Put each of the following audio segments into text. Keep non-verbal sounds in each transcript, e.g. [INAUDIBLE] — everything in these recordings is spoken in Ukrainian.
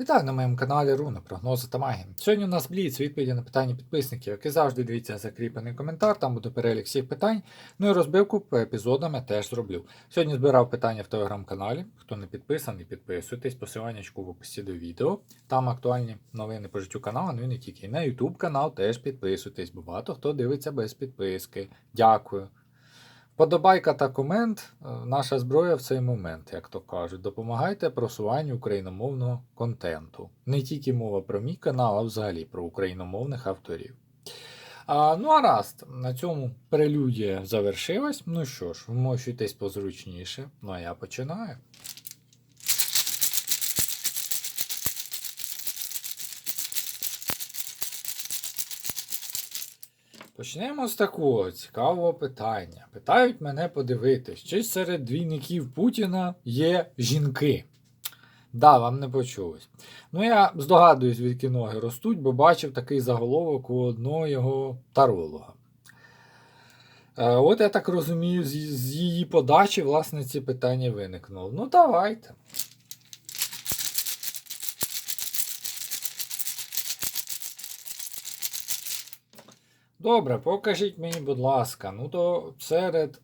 Вітаю на моєму каналі Руна, прогнози та магія. Сьогодні у нас бліц відповіді на питання підписників, як і завжди дивіться закріплений коментар, там буде перелік всіх питань. Ну і розбивку по епізодам я теж зроблю. Сьогодні збирав питання в телеграм-каналі. Хто не підписаний, підписуйтесь, посилання в описі до відео. Там актуальні новини по життю каналу, ну і не тільки. На YouTube канал теж підписуйтесь, бо багато хто дивиться без підписки. Дякую. Подобайка та комент е, наша зброя в цей момент, як то кажуть. Допомагайте просуванню україномовного контенту. Не тільки мова про мій канал, а взагалі про україномовних авторів. А, ну а раз, на цьому прелюдія завершилась. Ну що ж, вмощуйтесь позручніше. Ну а я починаю. Почнемо з такого цікавого питання. Питають мене подивитись, чи серед двійників Путіна є жінки. Да, вам не почулось. Ну, я здогадуюсь, звідки ноги ростуть, бо бачив такий заголовок у одного його таролога. Е, От я так розумію, з, її подачі, власне, ці питання виникнуло. Ну, давайте. Добре, покажіть мені, будь ласка, ну то серед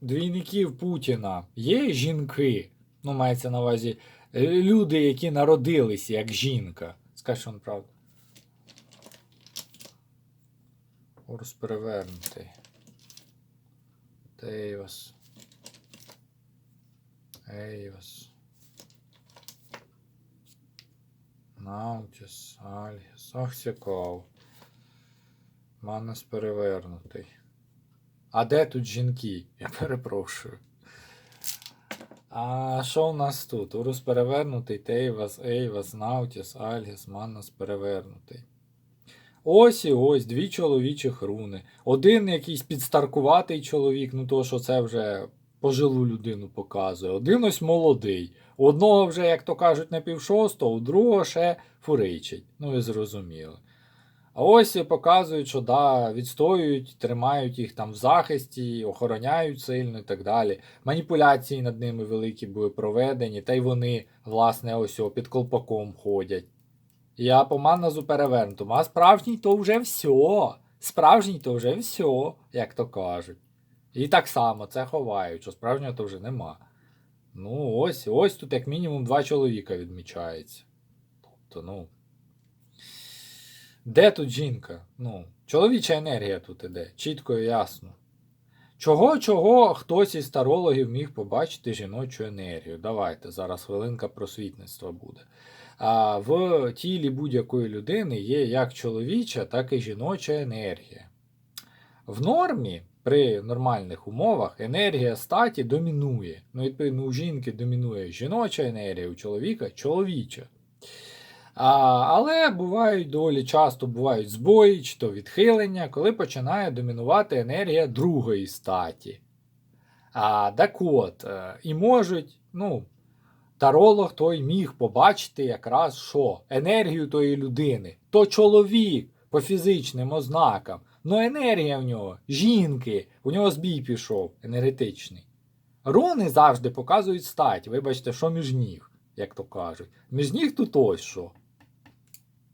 двійників Путіна є жінки, ну мається на увазі е, люди, які народилися як жінка. Скажи, он правда. Курс перевернутий. Дейвас. Ейвас. Наутіс, Альгіс. Ах, цікаво. Манас перевернутий. А де тут жінки? Я перепрошую. А що у нас тут? Урус перевернутий, Тейвас, Ейвас, Наутіс, Альгіс, Маннас перевернутий. Ось і ось дві чоловічих руни. Один якийсь підстаркуватий чоловік, ну то що це вже пожилу людину показує. Один ось молодий. У одного вже, як то кажуть, на півшостого, у другого ще фуричить. Ну ви зрозуміли. А ось показують, що да, відстоюють, тримають їх там в захисті, охороняють сильно і так далі. Маніпуляції над ними великі були проведені, та й вони, власне, ось під колпаком ходять. Я по маназу перевернутому, а справжній то вже все. Справжній то вже все, як то кажуть. І так само це ховають, що справжнього то вже нема. Ну, ось, ось тут як мінімум два чоловіка відмічається. Тобто, ну. Де тут жінка? Ну, чоловіча енергія тут іде, чітко і ясно. Чого, чого хтось із тарологів міг побачити жіночу енергію? Давайте, зараз хвилинка просвітництва буде. А в тілі будь-якої людини є як чоловіча, так і жіноча енергія. В нормі, при нормальних умовах, енергія статі домінує. Ну, відповідно, у жінки домінує жіноча енергія, у чоловіка чоловіча. А, але бувають доволі часто бувають збої чи то відхилення, коли починає домінувати енергія другої статі. А, так от, е, і можуть, ну, таролог той міг побачити якраз що? Енергію тої людини. То чоловік по фізичним ознакам. Ну енергія в нього, жінки, у нього збій пішов енергетичний. Руни завжди показують стать, вибачте, що між ніг, як то кажуть. Між ніг тут ось що.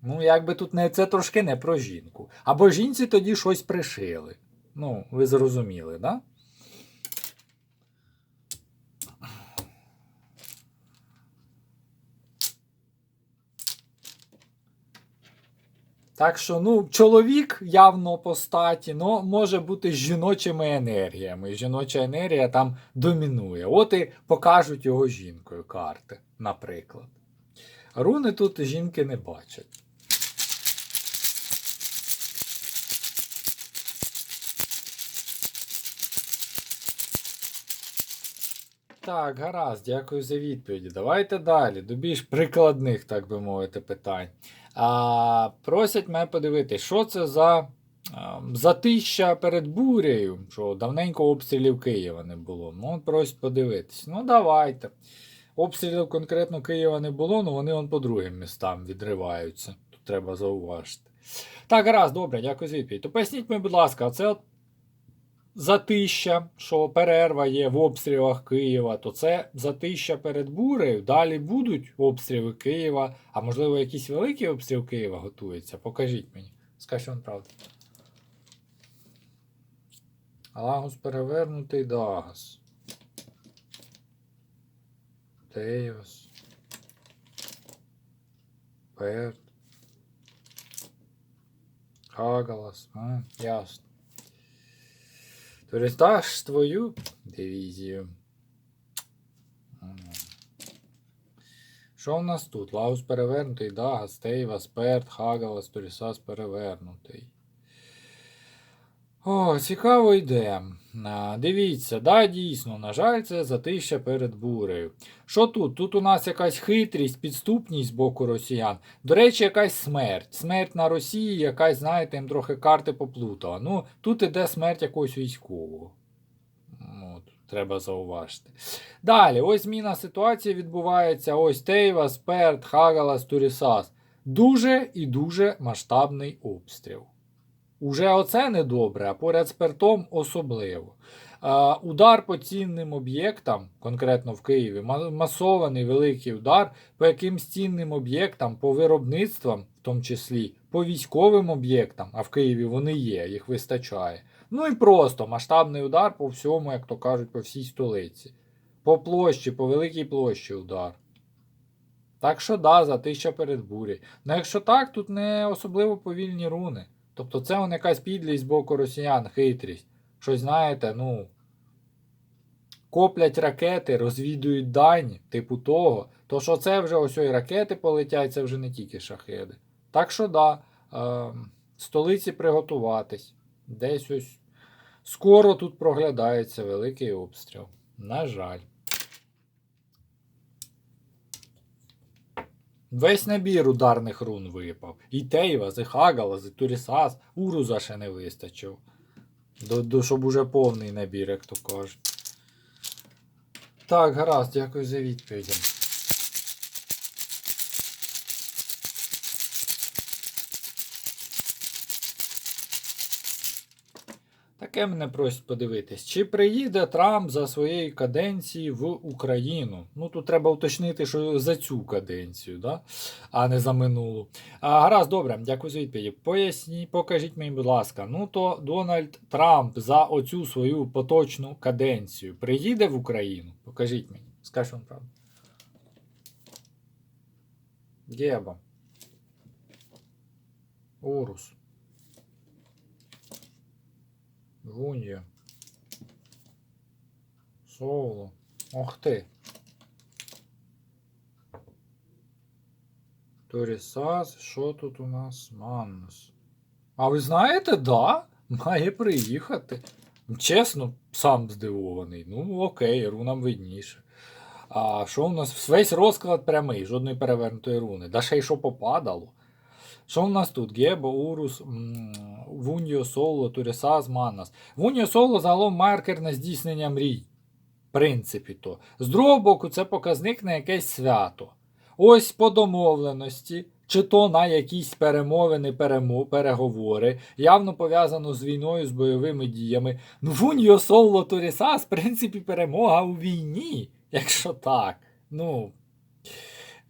Ну, якби тут не це трошки не про жінку. Або жінці тоді щось пришили. Ну, ви зрозуміли, да? Так що, ну, чоловік явно по статі, ну, може бути з жіночими енергіями. Жіноча енергія там домінує. От і покажуть його жінкою карти, наприклад. Руни тут жінки не бачать. Так, гаразд, дякую за відповіді. Давайте далі, до більш прикладних, так би мовити, питань. А, Просять мене подивитися, що це за а, затища перед бурею, що давненько обстрілів Києва не було. Ну, просять подивитись. Ну, давайте. Обстрілів конкретно Києва не було, але вони вон по другим містам відриваються. Тут треба зауважити. Так, гаразд, добре, дякую за відповідь. То поясніть мені, будь ласка, оце от затища, що перерва є в обстрілах Києва, то це затища перед бурею. Далі будуть обстріли Києва, а можливо, якийсь великий обстріл Києва готується. Покажіть мені. Скажіть вам правду. Лагус перевернутий Дагас. Дейвас. Перт. Хагалас. А, ясно. Передаш твою дивізію. Що в нас тут? Лаус перевернутий, да, Тейвас, Асперт, Хагалас, Торісас перевернутий. О, цікаво йде. А, Дивіться, да, дійсно, на жаль, це затища перед бурею. Що тут? Тут у нас якась хитрість, підступність з боку росіян. До речі, якась смерть. Смерть на Росії, якась, знаєте, їм трохи карти поплутала. Ну, тут іде смерть якогось військового. От, треба зауважити. Далі, ось зміна ситуації відбувається. Ось Тейвас, Перт, Хагалас, Турісас. Дуже і дуже масштабний обстріл. Уже оце недобре, а поряд з пертом особливо. Удар по цінним об'єктам, конкретно в Києві, масований великий удар по якимсь цінним об'єктам, по виробництвам, в тому числі, по військовим об'єктам, а в Києві вони є, їх вистачає. Ну і просто масштабний удар по всьому, як то кажуть, по всій столиці. По площі, по великій площі удар. Так що да, затища перед бурею. Ну якщо так, тут не особливо повільні руни. Тобто це он якась підлість з боку росіян, хитрість. Щось знаєте, ну. Коплять ракети, розвідують дані, типу того. То що це вже ось ой ракети полетять, це вже не тільки шахеди. Так що да, е, столиці приготуватись. Десь ось скоро тут проглядається великий обстріл. На жаль. Весь набір ударних рун випав. І Тейвас, і Хагалас, і Турісас, Уруза ще не вистачив. До, до, щоб уже повний набір, як то кажуть. Так, гаразд, дякую за відповідь. Таке мене просять подивитись. Чи приїде Трамп за своєї каденції в Україну? Ну тут треба уточнити, що за цю каденцію, да? а не за минулу. А, гаразд, добре, дякую за відповідь. Поясніть, покажіть мені, будь ласка. Ну то Дональд Трамп за оцю свою поточну каденцію приїде в Україну? Покажіть мені. Скажіть вам правду. Геба. Урус. Гунья. Соло. Ох ти. Торісас, що тут у нас? Маннус. А ви знаєте, да, має приїхати. Чесно, сам здивований. Ну, окей, рунам видніше. А що у нас? Весь розклад прямий, жодної перевернутої руни. Да ще й що попадало. Що у нас тут? Гебо, Урус, Вуньо, Соло, Турісас, Маннас. Вуньо Соло загалом маркер на здійснення мрій. В принципі то. З другого боку, це показник на якесь свято. Ось по домовленості, чи то на якісь перемовини, перемо, переговори, явно пов'язано з війною, з бойовими діями. Ну, Вуньо Соло Турісас, в принципі, перемога у війні, якщо так. Ну,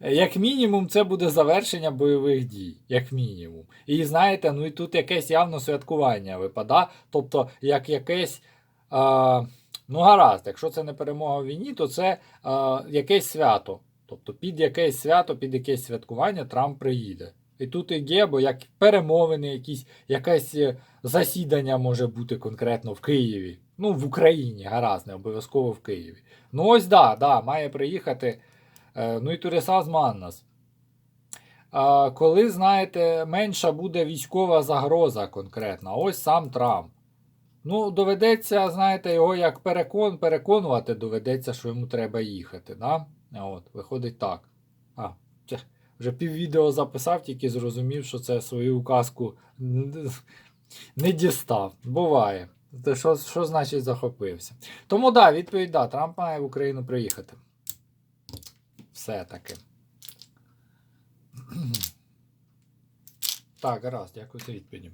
як мінімум, це буде завершення бойових дій, як мінімум. І знаєте, ну і тут якесь явно святкування випада. Тобто, як якесь. А, ну, гаразд, якщо це не перемога в війні, то це а, якесь свято. Тобто під якесь свято, під якесь святкування Трамп приїде. І тут і Гебо, як перемовини, якісь, якесь е, засідання може бути конкретно в Києві. Ну, в Україні, гаразд, не обов'язково в Києві. Ну, ось да, да, має приїхати. Е, Ну і Турісас Маннас. Коли, знаєте, менша буде військова загроза конкретна, ось сам Трамп. Ну, доведеться, знаєте, його як перекон, переконувати, доведеться, що йому треба їхати. Да? От, Виходить так. А, вже піввідео записав, тільки зрозумів, що це свою указку не дістав. Буває. Що, що значить захопився? Тому да, відповідь да, Трамп має в Україну приїхати. Все-таки. [CLEARS THROAT] Так, гаразд, дякую за відповіді.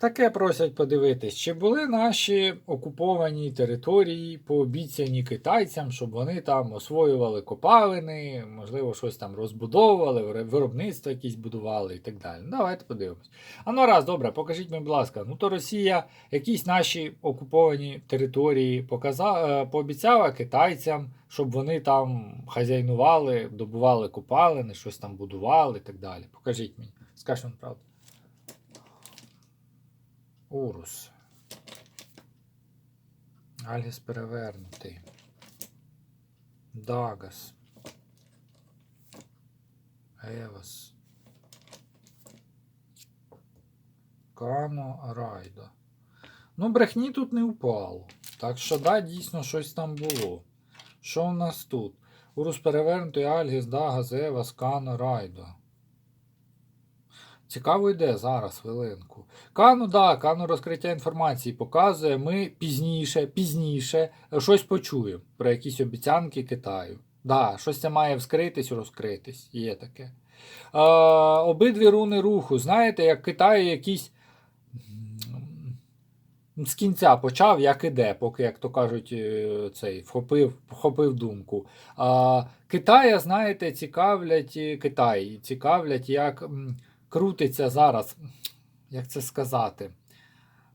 Таке просять подивитись, чи були наші окуповані території пообіцяні китайцям, щоб вони там освоювали копалини, можливо, щось там розбудовували, виробництво якісь будували і так далі. Ну, Давайте подивимось. А ну раз, добре, покажіть мені, будь ласка, ну то Росія якісь наші окуповані території показа... е, пообіцяла китайцям, щоб вони там хазяйнували, добували копалини, щось там будували і так далі. Покажіть мені. Вам правду. Урус. Альгіс перевернутий. Дагас. Евас. Кано Райдо. Ну, брехні тут не впало. Так що, да, дійсно щось там було. Що в нас тут? Урус перевернутий Альгіс, Дагас, Евас, Кано Райдо. Цікаво йде зараз, хвилинку. Кану, да, кану розкриття інформації показує. Ми пізніше, пізніше е, щось почуємо про якісь обіцянки Китаю. Да, щось це має вскритись, розкритись. Є таке. Е, обидві руни руху. Знаєте, як Китай якийсь з кінця почав, як іде, поки, як то кажуть, е, цей вхопив, вхопив думку. А, Китая, знаєте, цікавлять е, Китай, цікавлять, як. Крутиться зараз, як це сказати?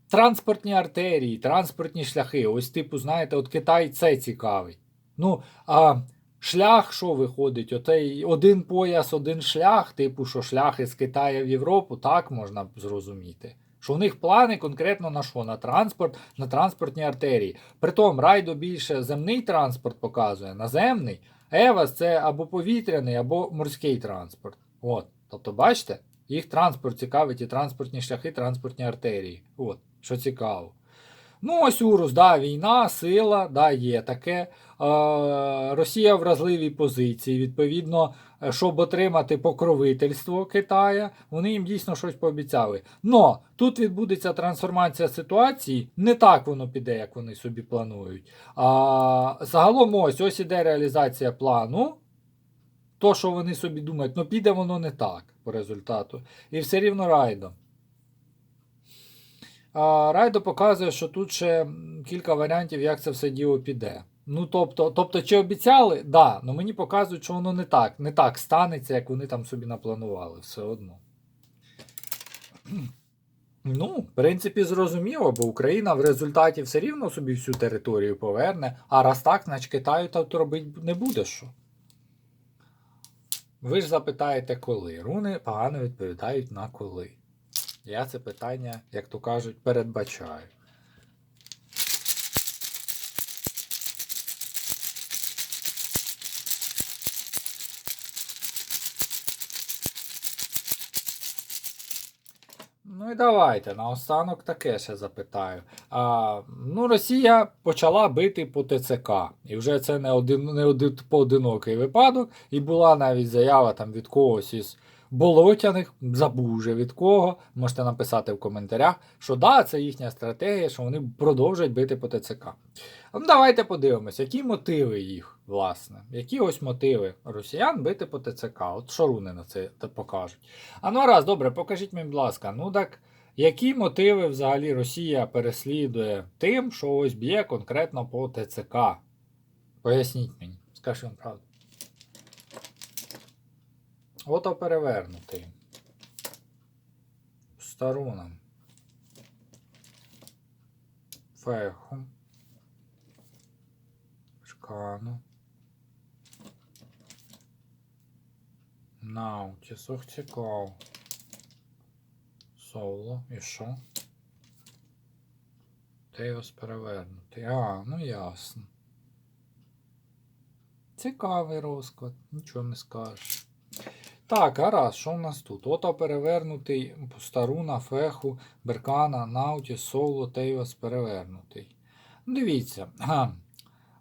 Транспортні артерії, транспортні шляхи. Ось, типу, знаєте, от Китай це цікавить. Ну, а шлях, що виходить? Отей один пояс, один шлях, типу, що шляхи з Китаю в Європу, так можна зрозуміти. Що у них плани конкретно на що? На транспорт, на транспортні артерії. Притом райдо більше земний транспорт показує, наземний. Евас це або повітряний, або морський транспорт. От. Тобто, бачите, їх транспорт цікавить і транспортні шляхи, транспортні артерії. От, що цікаво. Ну, ось Урус, да, війна, сила, да, є таке. Росія в вразливій позиції. Відповідно, е, щоб отримати покровительство Китая, вони їм дійсно щось пообіцяли. Но тут відбудеться трансформація ситуації, не так воно піде, як вони собі планують. А, загалом ось ось іде реалізація плану. То, що вони собі думають, ну піде воно не так по результату. І все рівно райдо. Райдо показує, що тут ще кілька варіантів, як це все діло піде. Ну, тобто, тобто, чи обіцяли? Да, але мені показують, що воно не так. Не так станеться, як вони там собі напланували, все одно. [CLEARS THROAT] Ну, в принципі, зрозуміло, бо Україна в результаті все рівно собі всю територію поверне, а раз так, значить Китаю робити не буде що. Ви ж запитаєте, коли. Руни погано відповідають на коли. Я це питання, як то кажуть, передбачаю. Ну і давайте, наостанок таке ще запитаю. А, ну, Росія почала бити по ТЦК. І вже це не один, не один поодинокий випадок. І була навіть заява там від когось із болотяних, забув вже від кого. Можете написати в коментарях, що да, це їхня стратегія, що вони продовжують бити по ТЦК. Ну, давайте подивимося, які мотиви їх, власне. Які ось мотиви росіян бити по ТЦК. От що руни на це покажуть. А ну раз, добре, покажіть мені, будь ласка, ну так. Які мотиви взагалі Росія переслідує тим, що ось б'є конкретно по ТЦК? Поясніть мені, скажіть вам правду. Ото перевернутий. Старуном. Феху. Шкану. Наутіс, ох цікаво. Соло. І що? Тейос перевернутий. А, ну ясно. Цікавий розклад, нічого не скажеш. Так, гаразд, що в нас тут? Ото перевернутий Старуна, Феху, Беркана, Науті, Соло, Тейвас перевернутий. Ну, Дивіться.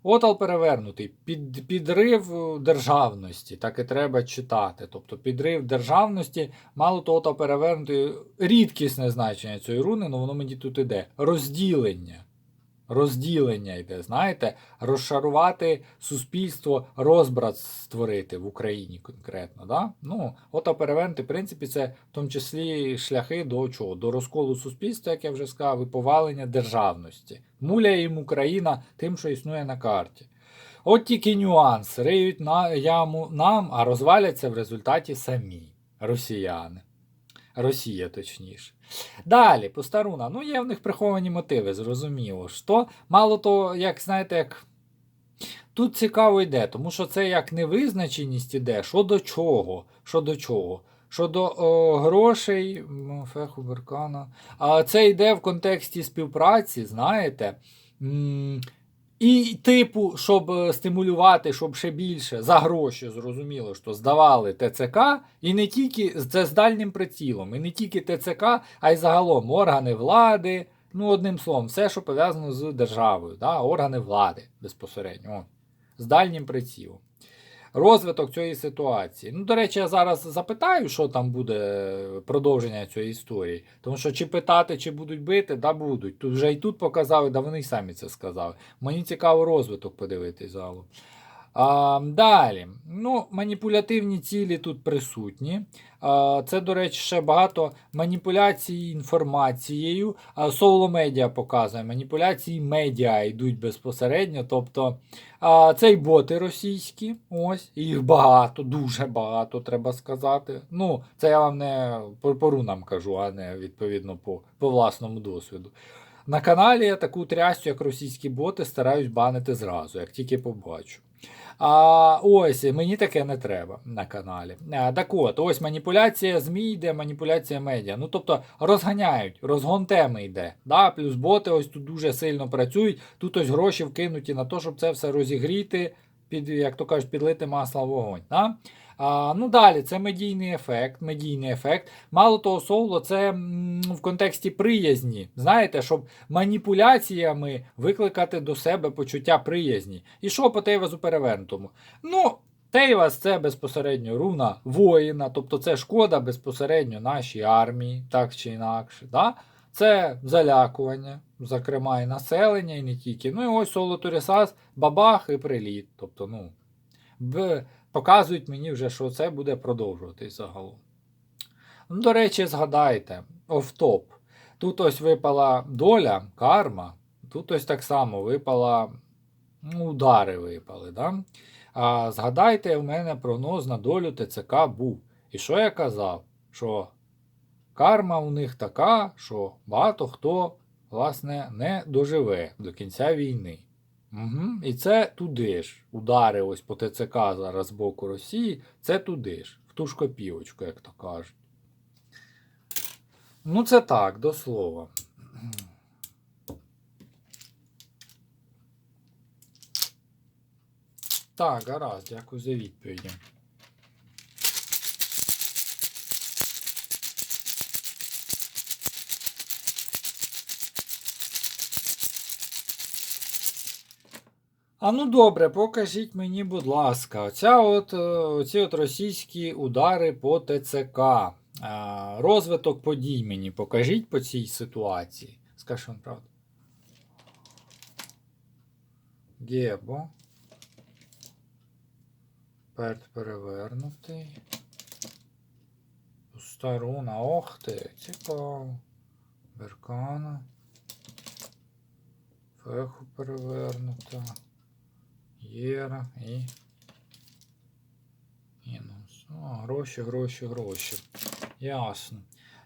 Отал перевернутий. Під, підрив державності, так і треба читати. Тобто підрив державності, мало того, отал перевернутий рідкісне значення цієї руни, але воно мені тут іде. Розділення. Розділення йде, знаєте, розшарувати суспільство, розбрат створити в Україні конкретно. Да? Ну, от оперевенти, в принципі, це в тому числі шляхи до чого? До розколу суспільства, як я вже сказав, і повалення державності. Муляє їм Україна тим, що існує на карті. От тільки нюанс. Риють на яму нам, а розваляться в результаті самі росіяни. Росія, точніше. Далі, постаруна. Ну, є в них приховані мотиви, зрозуміло. Що, мало того, як знаєте, як. Тут цікаво йде, тому що це як невизначеність іде, що до чого, що до чого. Щодо о, грошей, феху Беркана. А це йде в контексті співпраці, знаєте. М, І, типу, щоб е, стимулювати, щоб ще більше за гроші, зрозуміло, що здавали ТЦК, і не тільки це з дальнім прицілом, і не тільки ТЦК, а й загалом органи влади. Ну, одним словом, все, що пов'язано з державою, да? органи влади безпосередньо. О, з дальнім прицілом. Розвиток цієї ситуації. Ну, до речі, я зараз запитаю, що там буде продовження цієї історії. Тому що чи питати, чи будуть бити, да будуть. Тут вже і тут показали, да вони самі це сказали. Мені цікаво розвиток подивитись залу. А, далі. Ну, маніпулятивні цілі тут присутні. А, це, до речі, ще багато маніпуляцій інформацією. Соло медіа показує. Маніпуляції медіа йдуть безпосередньо. Тобто а, це й боти російські. Ось, їх багато, дуже багато, треба сказати. Ну, це я вам не по, по кажу, а не відповідно по, по власному досвіду. На каналі я таку трясцю, як російські боти, стараюсь банити зразу, як тільки побачу. А ось мені таке не треба на каналі. А, так от, ось маніпуляція ЗМІ йде, маніпуляція медіа. Ну тобто розганяють, розгон теми йде. Да? Плюс боти ось тут дуже сильно працюють. Тут ось гроші вкинуті на те, щоб це все розігріти, під, як то кажуть, підлити масло в вогонь. Да? А, ну далі, це медійний ефект. Медійний ефект. Мало того, соло це в контексті приязні. Знаєте, щоб маніпуляціями викликати до себе почуття приязні. І що по Тейвазу перевернутому? Ну, Тейвас це безпосередньо руна воїна, тобто це шкода безпосередньо нашій армії, так чи інакше. Да? Це залякування, зокрема, і населення, і не тільки. Ну і ось соло Турісас, бабах і приліт. Тобто, ну, в, показують мені вже, що це буде продовжуватись загалом. Ну, до речі, згадайте, офтоп. Тут ось випала доля, карма, тут ось так само випала, ну, удари випали. Да? А згадайте, у мене прогноз на долю ТЦК був. І що я казав? Що карма у них така, що багато хто, власне, не доживе до кінця війни. Угу. І це туди ж. Удари ось по ТЦК зараз з боку Росії, це туди ж, в ту ж копівочку, як то кажуть. Ну, це так, до слова. Так, гаразд, дякую за відповіді. А ну добре, покажіть мені, будь ласка, оця от, е, оці от російські удари по ТЦК. Розвиток подій мені покажіть по цій ситуації. Скажи вам правду. Гебо. Перт перевернутий. Старуна, ох ти, цікаво. Беркана. Феху перевернута. Єра і. Мінус. О, гроші, гроші, гроші. Ясно.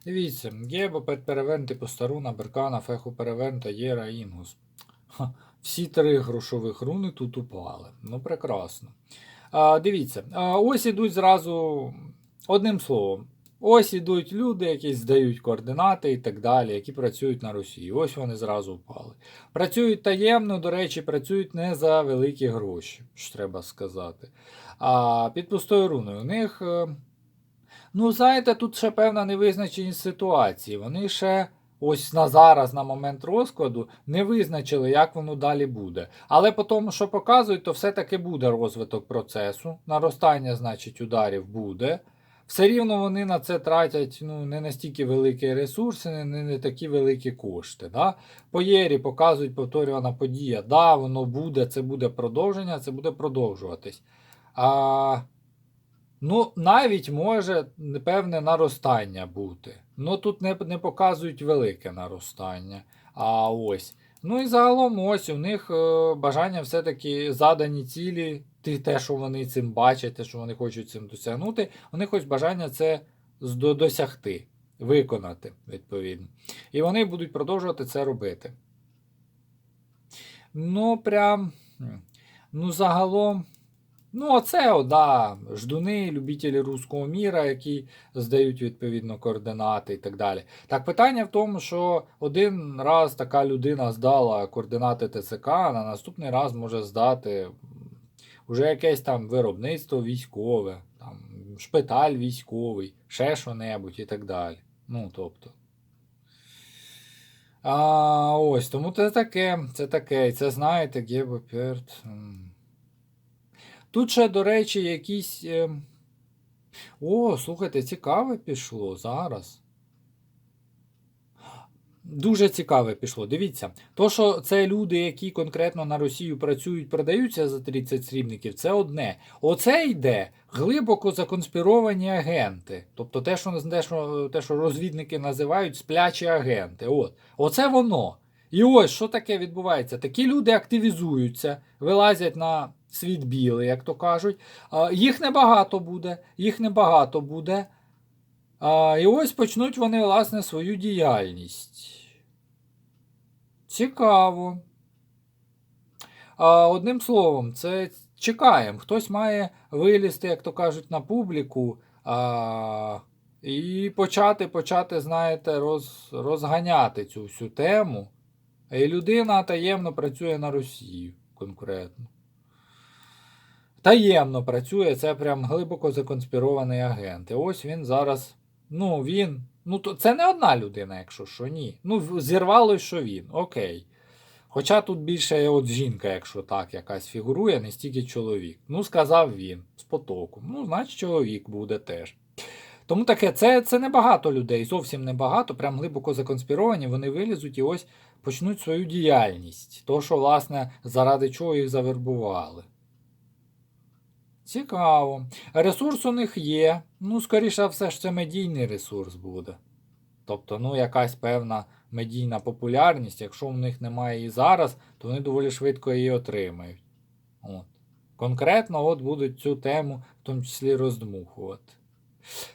Дивіться, Геба, перевернути постаруна, Беркана, Феху перевернута, Єра, Інгус. Ха, всі три грошових руни тут упали. Ну, прекрасно. А, Дивіться, а, ось ідуть зразу одним словом. Ось ідуть люди, які здають координати і так далі, які працюють на Росії. Ось вони зразу впали. Працюють таємно, до речі, працюють не за великі гроші, що треба сказати. А під пустою руною у них. е, Ну, знаєте, тут ще певна невизначеність ситуації. Вони ще ось на зараз, на момент розкладу, не визначили, як воно далі буде. Але по тому, що показують, то все-таки буде розвиток процесу. Наростання, значить, ударів буде. Все рівно вони на це тратять ну, не настільки великі ресурси, не, не, такі великі кошти. Да? По єрі показують повторювана подія. Да, воно буде, це буде продовження, це буде продовжуватись. А, ну, навіть може певне наростання бути. Ну тут не, не показують велике наростання. А ось. Ну і загалом ось у них е, бажання все-таки задані цілі, те, що вони цим бачать, те, що вони хочуть цим досягнути, у них ось бажання це досягти, виконати, відповідно. І вони будуть продовжувати це робити. Ну, прям. Ну, загалом. Ну, оце, да, ждуни, любителі руського міра, які здають відповідно координати і так далі. Так, питання в тому, що один раз така людина здала координати ТЦК, а на наступний раз може здати м, уже якесь там виробництво військове, там, шпиталь військовий, ще що-небудь і так далі. Ну, тобто. А, ось, тому це таке, це таке. І це знаєте, Гебоперт. Тут ще, до речі, якісь. е, О, слухайте, цікаве пішло зараз. Дуже цікаве пішло. Дивіться, то, що це люди, які конкретно на Росію працюють, продаються за 30 срібників, це одне. Оце йде глибоко законспіровані агенти. Тобто те, що, те, що, те, що розвідники називають сплячі агенти. От. Оце воно. І ось що таке відбувається. Такі люди активізуються, вилазять на світ білий, як то кажуть. Їх небагато буде, їх небагато буде. І ось почнуть вони, власне, свою діяльність. Цікаво. Одним словом, це чекаємо. Хтось має вилізти, як то кажуть, на публіку. І почати, почати, знаєте, роз, розганяти цю всю тему. І людина таємно працює на Росію конкретно. Таємно працює, це прям глибоко законспірований агент. І ось він зараз. Ну, він. Ну, то це не одна людина, якщо що, ні. Ну, зірвалось, що він. Окей. Хоча тут більше от жінка, якщо так, якась фігурує, не стільки чоловік. Ну, сказав він з потоком. Ну, значить, чоловік буде теж. Тому таке, це, це небагато людей, зовсім небагато, прям глибоко законспіровані, вони вилізуть і ось почнуть свою діяльність. То, що, власне, заради чого їх завербували. Цікаво. Ресурс у них є. Ну, скоріше все ж це медійний ресурс буде. Тобто, ну, якась певна медійна популярність. Якщо в них немає її зараз, то вони доволі швидко її отримають. От. Конкретно от будуть цю тему в тому числі роздмухувати.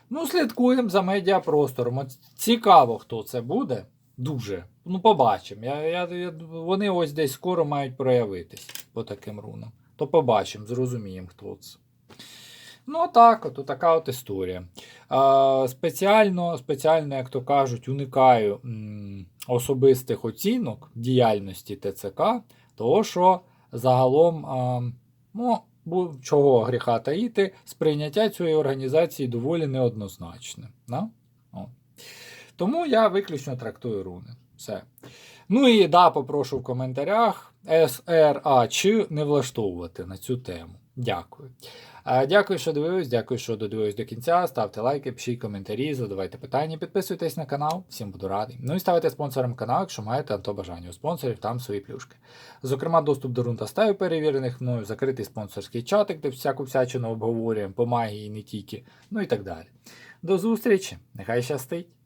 Ну, слідкуємо за медіапростором. Цікаво, хто це буде. Дуже. Ну, побачимо. Я, я, я, вони ось десь скоро мають проявитись по таким рунам. То побачимо, зрозуміємо, хто це. Ну, так, от така от історія. А, спеціально, спеціально, як то кажуть, уникаю м, особистих оцінок діяльності ТЦК, того що загалом, а, ну, бу- чого гріха таїти, сприйняття цієї організації доволі неоднозначне. Да? Тому я виключно трактую руни. Все. Ну і да, попрошу в коментарях СРА чи не влаштовувати на цю тему. Дякую. Дякую, що дивились, дякую, що додивились до кінця. Ставте лайки, пишіть коментарі, задавайте питання, підписуйтесь на канал, всім буду радий. Ну і ставайте спонсором каналу, якщо маєте на то бажання. У спонсорів там свої плюшки. Зокрема, доступ до рун та стаю перевірених мною, закритий спонсорський чатик, де всяку всячину обговорюємо по магії не тільки, ну і так далі. До зустрічі, нехай щастить!